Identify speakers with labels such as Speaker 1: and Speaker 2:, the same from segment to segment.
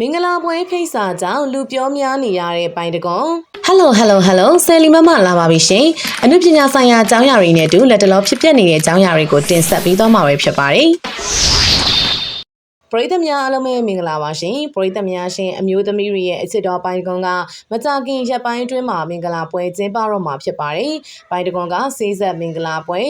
Speaker 1: မင်္ဂလာပွဲဖိတ်စာကြောင့်လူပြောများနေရတဲ့ပိုင်တကွန်
Speaker 2: Hello Hello Hello ဆယ်လီမမလာပါပြီရှင်အနုပညာဆိုင်ရာအကြောင်းအရာတွေနဲ့အတူလက်တလောဖြစ်ပျက်နေတဲ့အကြောင်းအရာတွေကိုတင်ဆက်ပေးသွားမှာပဲဖြစ်ပါတယ်
Speaker 1: ပရိသတ်များအားလုံးပဲမင်္ဂလာပါရှင်ပရိသတ်များရှင်အမျိုးသမီးတွေရဲ့အချစ်တော်ပိုင်တကွန်ကမကြခင်ရက်ပိုင်းအတွင်းမှာမင်္ဂလာပွဲကျင်းပတော့မှာဖြစ်ပါတယ်ပိုင်တကွန်ကစေးဆက်မင်္ဂလာပွဲ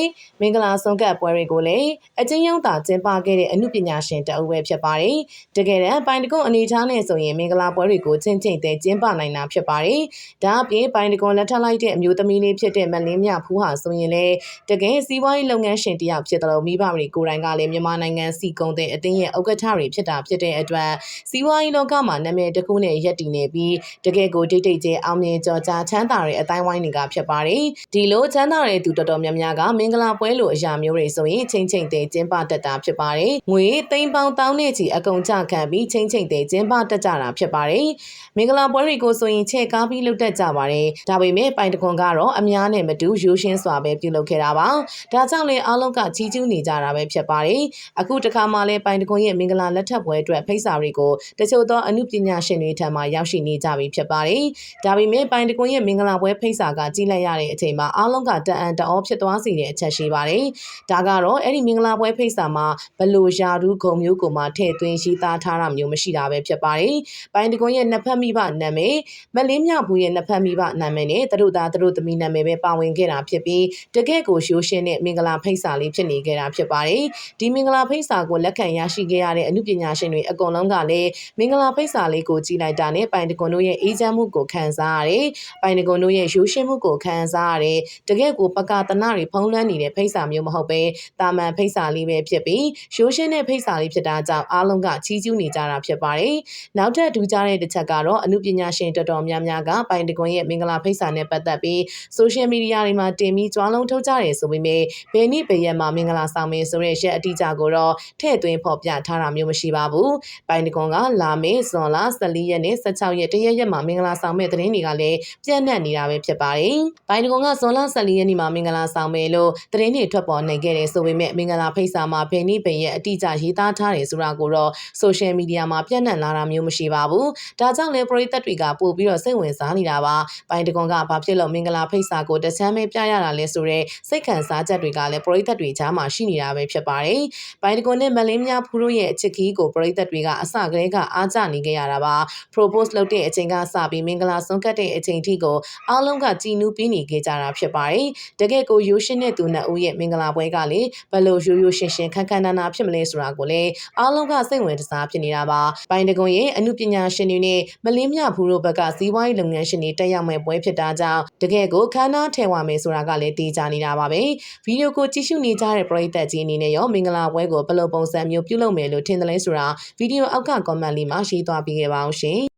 Speaker 1: မင်္ဂလာဆုံးကပ်ပွဲတွေကိုလည်းအချင်းရောက်တာကျင်းပခဲ့တဲ့အမှုပညာရှင်တအုပ်ပဲဖြစ်ပါတယ်တကယ်တမ်းပိုင်တကွန်အနေထားနဲ့ဆိုရင်မင်္ဂလာပွဲတွေကိုချင်းချင်းတဲကျင်းပနိုင်တာဖြစ်ပါတယ်ဒါအပြင်ပိုင်တကွန်လက်ထပ်လိုက်တဲ့အမျိုးသမီးလေးဖြစ်တဲ့မလင်းမြဖူးဟာဆိုရင်လည်းတကယ်စီးပွားရေးလုပ်ငန်းရှင်တစ်ယောက်ဖြစ်တယ်လို့မိဘတွေကိုယ်တိုင်ကလည်းမြန်မာနိုင်ငံစီကုံတဲ့အတင်းရဲ့ဥက္ကဋ္ဌတွေဖြစ်တာဖြစ်တဲ့အတွက်စီးပွားရေးလောကမှာနာမည်တစ်ခုနဲ့ရက်တည်နေပြီးတကယ်ကိုဒိတ်ဒိတ်ကျဲအောင်မြင်ကြော်ကြားချမ်းသာတဲ့အတိုင်းဝိုင်းတွေကဖြစ်ပါတယ်ဒီလိုချမ်းသာတဲ့သူတော်တော်များများကမင်္ဂလာပွဲလိုအရာမျိုးတွေဆိုရင်ချင်းချင်းတဲ့ကျင်းပတတ်တာဖြစ်ပါတယ်ငွေသိန်းပေါင်းတောင်းနဲ့ချီအကုန်ကြခံပြီးချင်းချင်းတဲ့ကျင်းပတတ်ကြတာဖြစ်ပါတယ်မင်္ဂလာပွဲတွေကိုဆိုရင်ချဲ့ကားပြီးလုပ်တတ်ကြပါတယ်ဒါပေမဲ့ပိုင်တခွန်ကတော့အများနဲ့မတူရိုးရှင်းစွာပဲပြုလုပ်ခဲ့တာပါဒါကြောင့်လည်းအားလုံးကကြီးကျူးနေကြတာပဲဖြစ်ပါတယ်အခုတခါမှလည်းပိုင်တခွန်ရဲ့မင်္ဂလာလက်ထပ်ပွဲအတွက်ဖိတ်စာတွေကိုတချို့သောအမှုပညာရှင်တွေထံမှရောက်ရှိနေကြပြီဖြစ်ပါတယ်ဒါပေမဲ့ပိုင်တခွန်ရဲ့မင်္ဂလာပွဲဖိတ်စာကကြီးလိုက်ရတဲ့အချိန်မှာအားလုံးကတအံတအောဖြစ်သွားစေတဲ့အချက်ရှိပါတယ်ဒါကတော့အဲ့ဒီမင်္ဂလာပွဲဖိတ်စာမှာဘလို့ယာရုခုံမျိုးကိုမှထည့်သွင်းရှိသားထားတာမျိုးမရှိတာပဲဖြစ်ပါတယ်ပိုင်တခွန်ရဲ့နှစ်ဖက်မိဘနာမည်မလင်းမြဘူးရဲ့နှစ်ဖက်မိဘနာမည်နဲ့သူတို့သားသူတို့သမီးနာမည်ပဲပါဝင်ခဲ့တာဖြစ်ပြီးတကယ့်ကိုရှိုးရှင်းတဲ့မင်္ဂလာဖိတ်စာလေးဖြစ်နေခဲ့တာဖြစ်ပါတယ်ဒီမင်္ဂလာဖိတ်စာကိုလက်ခံရရှိခဲ့ရတဲ့အမှုပညာရှင်တွေအကုန်လုံးကလည်းမင်္ဂလာဖိတ်စာလေးကိုကြည်လိုက်တာနဲ့ပိုင်တကွန်တို့ရဲ့အေးချမ်းမှုကိုခံစားရတယ်ပိုင်တကွန်တို့ရဲ့ရိုးရှင်းမှုကိုခံစားရတယ်တကယ့်ကိုပကတနာတွေဖုံးလွှမ်းနေတဲ့ဖိတ်စာမျိုးမဟုတ်ပဲတာမန်ဖိတ်စာလေးပဲဖြစ်ပြီးရိုးရှင်းတဲ့ဖိတ်စာလေးဖြစ်တာကြောင့်အားလုံးကချီးကျူးနေကြတာဖြစ်ပါတယ်နောက်ထပ်ထူးခြားတဲ့တစ်ချက်ကတော့အမှုပညာရှင်တော်တော်များများကပိုင်တကွန်ရဲ့မင်္ဂလာဖိတ်စာနဲ့ပတ်သက်ပြီး social media တွေမှာတင်ပြီးကြွားလုံးထုတ်ကြတယ်ဆိုပေမဲ့ဘယ်နည်းဘယ်ရက်မှာမင်္ဂလာဆောင်မင်းဆိုတဲ့ရက်အတိအကျကိုတော့ထည့်သွင်းဖော်ပြထားတာမျိုးမရှိပါဘူး။ပိုင်တကွန်ကလာမေဇွန်လ14ရက်နဲ့16ရက်တရက်ရက်မှာမင်္ဂလာဆောင်မဲ့သတင်းတွေကလည်းပြန့်နှံ့နေတာပဲဖြစ်ပါတယ်။ပိုင်တကွန်ကဇွန်လ14ရက်နေ့မှာမင်္ဂလာဆောင်မယ်လို့သတင်းတွေထွက်ပေါ်နေခဲ့တယ်ဆိုပေမဲ့မင်္ဂလာဖိတ်စာမှာဘယ်နည်းဘယ်ရက်အတိအကျရေးသားထားတယ်ဆိုတာကိုတော့ social media မှာပြန့်နှံ့လာတာမျိုးမရှိပါဘူး။ဒါကြောင့်လည်းပရိသတ်တွေကပို့ပြီးတော့စိတ်ဝင်စားနေတာပါ။ပိုင်တကွန်ကဘာဖြစ်လို့မင်္ဂလာဖိတ်စာကိုတချမ်းပဲပြရတာလဲဆိုတော့စိတ်ခံစားချက်တွေကလည်းပရိသတ်တွေကြားမှာရှိနေတာပဲဖြစ်ပါတယ်။ပိုင်တကွန်နဲ့မလင်းများဖူးတို့ရဲ့အချစ်ကီးကိုပရိသတ်တွေကအစကတည်းကအားကျနေခဲ့ရတာပါ။ propose လုပ်တဲ့အချိန်ကစပြီးမင်္ဂလာဆုံးကတ်တဲ့အချိန်ထိကိုအားလုံးကကြည်နူးပြီးနေခဲ့ကြတာဖြစ်ပါတယ်။တကယ်ကိုရိုးရှင်းတဲ့သူနှစ်ဦးရဲ့မင်္ဂလာပွဲကလေဘယ်လိုရိုးရိုးရှင်းရှင်းခန်းခန်းနာနာဖြစ်မလဲဆိုတာကိုလည်းအားလုံးကစိတ်ဝင်စားဖြစ်နေတာပါ။ပိုင်တကွန်ရဲ့အမှုပညာရှင်တွေနဲ့မလင်းမြဖူးတို့ဘက်ကစီးပွားရေးလုပ်ငန်းရှင်တွေတက်ရောက်မဲ့ပွဲဖြစ်တာကြောင့်တကယ်ကိုခမ်းနားထဲဝမယ်ဆိုတာကလည်းတေးကြနေတာပါပဲ။ဗီဒီယိုကိုကြည့်ရှုနေကြတဲ့ပရိသတ်ကြီးအနေနဲ့ရောမင်္ဂလာပွဲကိုဘယ်လိုပုံစံမျိုးပြုလုပ်မယ်လို့ထင်တယ်လဲဆိုတာဗီဒီယိုအောက်က comment လေးမှာရေးသွားပေးခဲ့ပါအောင်ရှင်။